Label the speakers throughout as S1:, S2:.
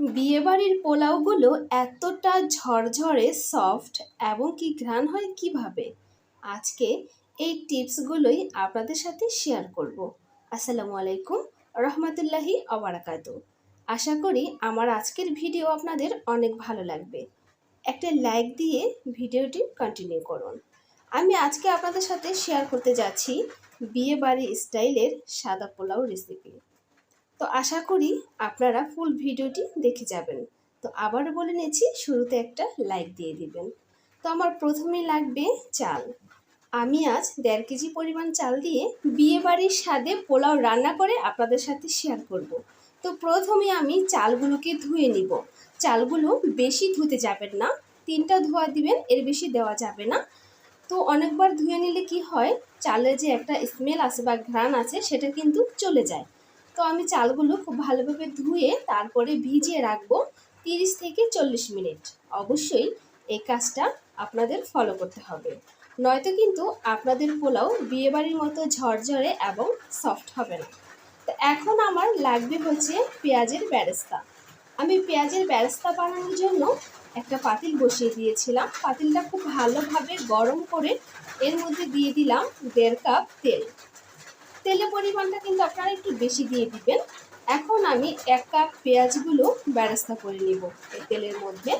S1: বিয়েবাড়ির পোলাওগুলো এতটা ঝরঝরে সফট এবং কি ঘ্রাণ হয় কীভাবে? আজকে এই টিপসগুলোই আপনাদের সাথে শেয়ার করব। আসসালামু আলাইকুম রহমতুল্লাহি অবরাকাত আশা করি আমার আজকের ভিডিও আপনাদের অনেক ভালো লাগবে। একটা লাইক দিয়ে ভিডিওটি কন্টিনিউ করুন। আমি আজকে আপনাদের সাথে শেয়ার করতে যাচ্ছি বিয়েবাড়ি স্টাইলের সাদা পোলাও রেসিপি। তো আশা করি আপনারা ফুল ভিডিওটি দেখে যাবেন। তো আবারও বলে নিয়েছি শুরুতে একটা লাইক দিয়ে দিবেন। তো আমার প্রথমেই লাগবে চাল। আমি আজ দেড় কেজি পরিমাণ চাল দিয়ে বিয়ে বাড়ির স্বাদে পোলাও রান্না করে আপনাদের সাথে শেয়ার করব। তো প্রথমে আমি চালগুলোকে ধুয়ে নিব। চালগুলো বেশি ধুতে যাবেন না, তিনটা ধোয়া দিবেন, এর বেশি দেওয়া যাবে না। তো অনেকবার ধুয়ে নিলে কি হয়, চালের যে একটা স্মেল আছে বা ঘ্রাণ আছে, সেটা কিন্তু চলে যায়। তো আমি চালগুলো খুব ভালোভাবে ধুয়ে তারপরে ভিজিয়ে রাখব তিরিশ থেকে চল্লিশ মিনিট। অবশ্যই এই কাজটা আপনাদের ফলো করতে হবে। নয়তো কিন্তু আপনাদের পোলাও বিয়েবাড়ির মতো ঝরঝরে এবং সফট হবে না। তো এখন আমার লাগবে হচ্ছে পেঁয়াজের ব্যারেস্তা। আমি পেঁয়াজের ব্যারেস্তা বানানোর জন্য একটা পাতিল বসিয়ে দিয়েছিলাম। পাতিলটা খুব ভালোভাবে গরম করে এর মধ্যে দিয়ে দিলাম দেড় কাপ তেল। তেলের পরিমাণটা কিন্তু আপনারা একটু বেশি দিয়ে দিবেন। এখন আমি এক কাপ পেঁয়াজগুলো ব্যারেস্তা করে নিব তেলের মধ্যে।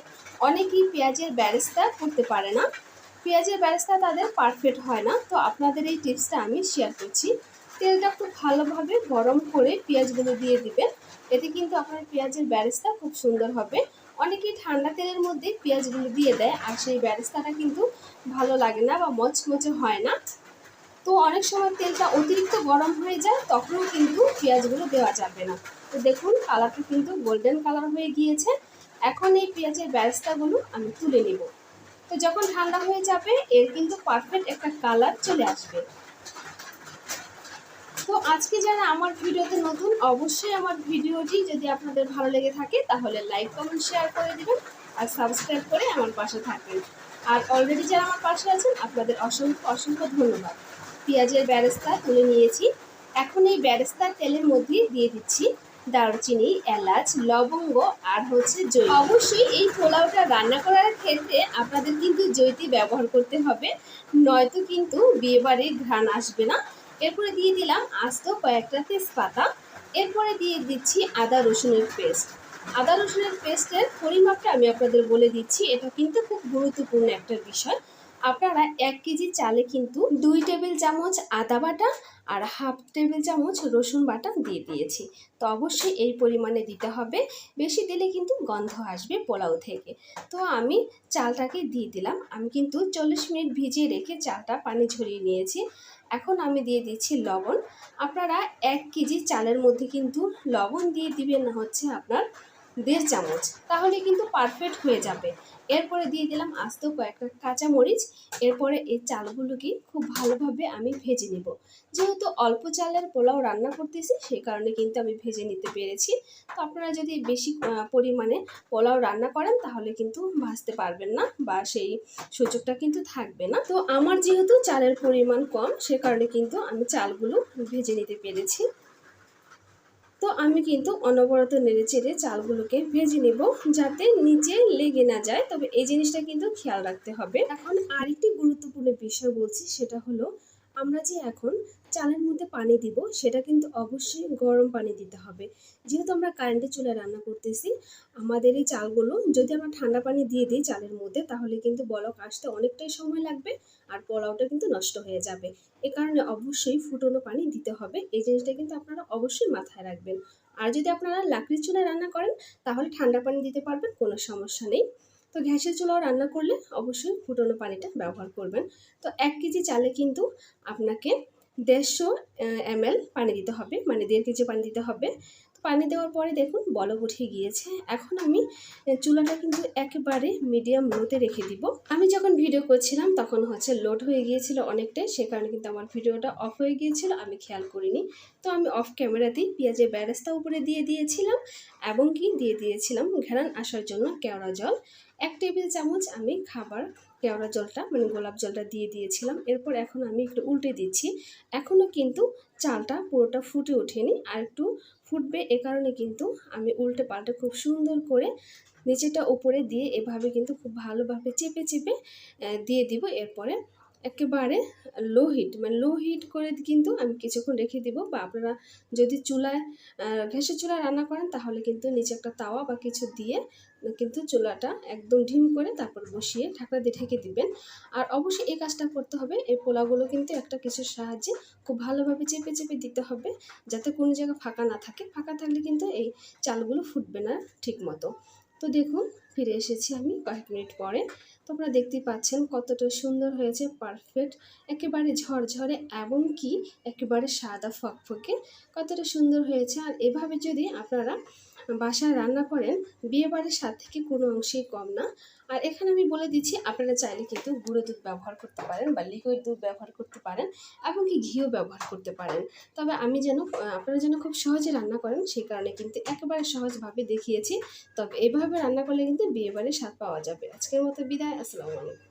S1: অনেকেই পেঁয়াজের ব্যারেস্তা করতে পারে না। পেঁয়াজের ব্যারেস্তা তাদের পারফেক্ট হয় না। তো আপনাদের এই টিপসটা আমি শেয়ার করছি। তেলটা খুব ভালোভাবে গরম করে পেঁয়াজগুলো দিয়ে দিবেন। এতে কিন্তু আপনার পেঁয়াজের ব্যারেস্তা খুব সুন্দর হবে। অনেকেই ঠান্ডা তেলের মধ্যে পেঁয়াজগুলো দিয়ে দেয়। আর সেই ব্যারেস্তাটা কিন্তু ভালো লাগে না বা মচমচে হয় না। তো অনেক সময় তেলটা অতিরিক্ত গরম হয়ে যায়, তখনও কিন্তু পেঁয়াজগুলো দেওয়া যাবে না। তো দেখুন, কালারটা কিন্তু গোল্ডেন কালার হয়ে গিয়েছে। এখন এই পেঁয়াজের ব্যবস্থাগুলো আমি তুলে নেব। তো যখন ঠান্ডা হয়ে যাবে, এর কিন্তু পারফেক্ট একটা কালার চলে আসবে। তো আজকে যারা আমার ভিডিওতে নতুন, অবশ্যই আমার ভিডিওটি যদি আপনাদের ভালো লেগে থাকে, তাহলে লাইক কমেন্ট শেয়ার করে দেবেন আর সাবস্ক্রাইব করে আমার পাশে থাকবেন। আর অলরেডি যারা আমার পাশে আছেন, আপনাদের অসংখ্য অসংখ্য ধন্যবাদ। পেঁয়াজের ব্যারেস্তা তুলে নিয়েছি। এখন এই ব্যারেস্তার তেলের মধ্যে দিয়ে দিচ্ছি দারুচিনি, এলাচ, লবঙ্গ আর হচ্ছে জৈ অবশ্যই এই পোলাওটা রান্না করার ক্ষেত্রে আপনাদের কিন্তু জৈতি ব্যবহার করতে হবে, নয়তো কিন্তু বিয়েবাড়ির ঘ্রাণ আসবে না। এরপরে দিয়ে দিলাম আস্ত কয়েকটা তেজপাতা, এরপরে দিয়ে দিচ্ছি আদা রসুনের পেস্ট। আদা রসুনের পেস্টের পরিমাপটা আমি আপনাদের বলে দিচ্ছি, এটা কিন্তু খুব গুরুত্বপূর্ণ একটা বিষয়। আপনারা এক কেজি চালে কিন্তু দুই টেবিল চামচ আদা বাটা আর হাফ টেবিল চামচ রসুন বাটা দিয়ে দিয়েছি। তো অবশ্যই এই পরিমাণে দিতে হবে। বেশি দিলে কিন্তু গন্ধ আসবে পোলাও থেকে। তো আমি চালটাকে দিয়ে দিলাম। আমি কিন্তু চল্লিশ মিনিট ভিজিয়ে রেখে চালটা পানি ঝরিয়ে নিয়েছি। এখন আমি দিয়ে দিচ্ছি লবণ। আপনারা এক কেজি চালের মধ্যে কিন্তু লবণ দিয়ে দিবেন হচ্ছে আপনার দেড় চামচ, তাহলে কিন্তু পারফেক্ট হয়ে যাবে। এরপরে দিয়ে দিলাম আস্ত কয়েকটা কাঁচামরিচ, এরপরে এই চালগুলোকে খুব ভালোভাবে আমি ভেজে নেব। যেহেতু অল্প চালের পোলাও রান্না করতেছি সেই কারণে কিন্তু আমি ভেজে নিতে পেরেছি। তো আপনারা যদি বেশি পরিমাণে পোলাও রান্না করেন, তাহলে কিন্তু ভাজতে পারবেন না বা সেই সুযোগটা কিন্তু থাকবে না। তো আমার যেহেতু চালের পরিমাণ কম, সে কারণে কিন্তু আমি চালগুলো ভেজে নিতে পেরেছি। তো আমি কিন্তু অনবরত নেড়ে চেড়ে চালগুলোকে ভেজে নেব যাতে নিচে লেগে না যায়। তবে এই জিনিসটা কিন্তু খেয়াল রাখতে হবে। এখন আরেকটি গুরুত্বপূর্ণ বিষয় বলছি, সেটা হলো আমরা যে এখন চালের মধ্যে পানি দিব, সেটা কিন্তু অবশ্যই গরম পানি দিতে হবে। যেহেতু আমরা কারেন্টের চুলে রান্না করতেছি, আমাদের এই চালগুলো যদি আমরা ঠান্ডা পানি দিয়ে দিই চালের মধ্যে, তাহলে কিন্তু বলক আসতে অনেকটাই সময় লাগবে আর পোলাওটা কিন্তু নষ্ট হয়ে যাবে। এ কারণে অবশ্যই ফুটনো পানি দিতে হবে। এই জিনিসটা কিন্তু আপনারা অবশ্যই মাথায় রাখবেন। আর যদি আপনারা লাকড়ির চুলায় রান্না করেন, তাহলে ঠান্ডা পানি দিতে পারবেন, কোনো সমস্যা নেই। তো গ্যাসের চুলাও রান্না করলে অবশ্যই ফুটনো পানিটা ব্যবহার করবেন। তো এক কেজি চালে কিন্তু আপনাকে দেড়শো এমএল পানি দিতে হবে মানে দেড় কেজি পানি দিতে হবে। পানি দেওয়ার পরে দেখুন, বলক উঠে গিয়েছে। এখন আমি চুলাটা কিন্তু একেবারে মিডিয়াম লোতে রেখে দিব। আমি যখন ভিডিও করছিলাম, তখন হচ্ছে লোড হয়ে গিয়েছিল অনেকটাই। সে কারণে কিন্তু আমার ভিডিওটা অফ হয়ে গিয়েছিল, আমি খেয়াল করিনি। তো আমি অফ ক্যামেরাতেই পেঁয়াজের ব্যারেস্তা উপরে দিয়ে দিয়েছিলাম এবং কি দিয়ে দিয়েছিলাম ঘেরান আসার জন্য কেওড়া জল। এক টেবিল চামচ আমি খাবার কেওড়া জলটা মানে গোলাপ জলটা দিয়ে দিয়েছিলাম। এরপর এখন আমি একটু উল্টে দিচ্ছি। এখনও কিন্তু চালটা পুরোটা ফুটে ওঠেনি। আর একটু ফুটবে এ কারণে কিন্তু আমি উল্টে পাল্টে খুব সুন্দর করে নিচেটা ওপরে দিয়ে এভাবে কিন্তু খুব ভালোভাবে চেপে চেপে দিয়ে দিব। এরপরে একেবারে লো হিট মানে লো হিট করে কিন্তু আমি কিছুক্ষণ রেখে দিব বা আপনারা যদি চুলায় গ্যাসের চুলায় রান্না করেন তাহলে কিন্তু নিচে একটা তাওয়া বা কিছু দিয়ে কিন্তু চুলাটা একদম ঢিম করে তারপর বসিয়ে ঢাকনা দিয়ে ঢেকে দিবেন। আর অবশ্যই এই কাজটা করতে হবে, এই পোলাগুলো কিন্তু একটা কিছুর সাহায্যে খুব ভালোভাবে চেপে চেপে দিতে হবে যাতে কোনো জায়গা ফাঁকা না থাকে। ফাঁকা থাকলে কিন্তু এই চালগুলো ফুটবে না ঠিক মতো তো দেখুন ফিরে এসেছি আমি কয়েক মিনিট পরে। তো আপনারা দেখতেই পাচ্ছেন কতটা সুন্দর হয়েছে পারফেক্ট একেবারে ঝরঝরে এবং কি একেবারে সাদা ফকফকে। কতটা সুন্দর হয়েছে। আর এভাবে যদি আপনারা বাসায় রান্না করেন বিয়ে বাড়ির স্বাদ থেকে কোনো অংশেই কম না। আর এখানে আমি বলে দিচ্ছি, আপনারা চাইলে কিন্তু গুঁড়ো দুধ ব্যবহার করতে পারেন বা লিকুইড দুধ ব্যবহার করতে পারেন, এবং কি ঘিও ব্যবহার করতে পারেন। তবে আমি যেন, আপনারা যেন খুব সহজে রান্না করেন, সেই কারণে কিন্তু একেবারে সহজভাবে দেখিয়েছি। তবে এভাবে রান্না করলে কিন্তু বিয়ে বাড়ির স্বাদ পাওয়া যাবে। আজকের মতো বিদায় আসসালামু আলাইকুম।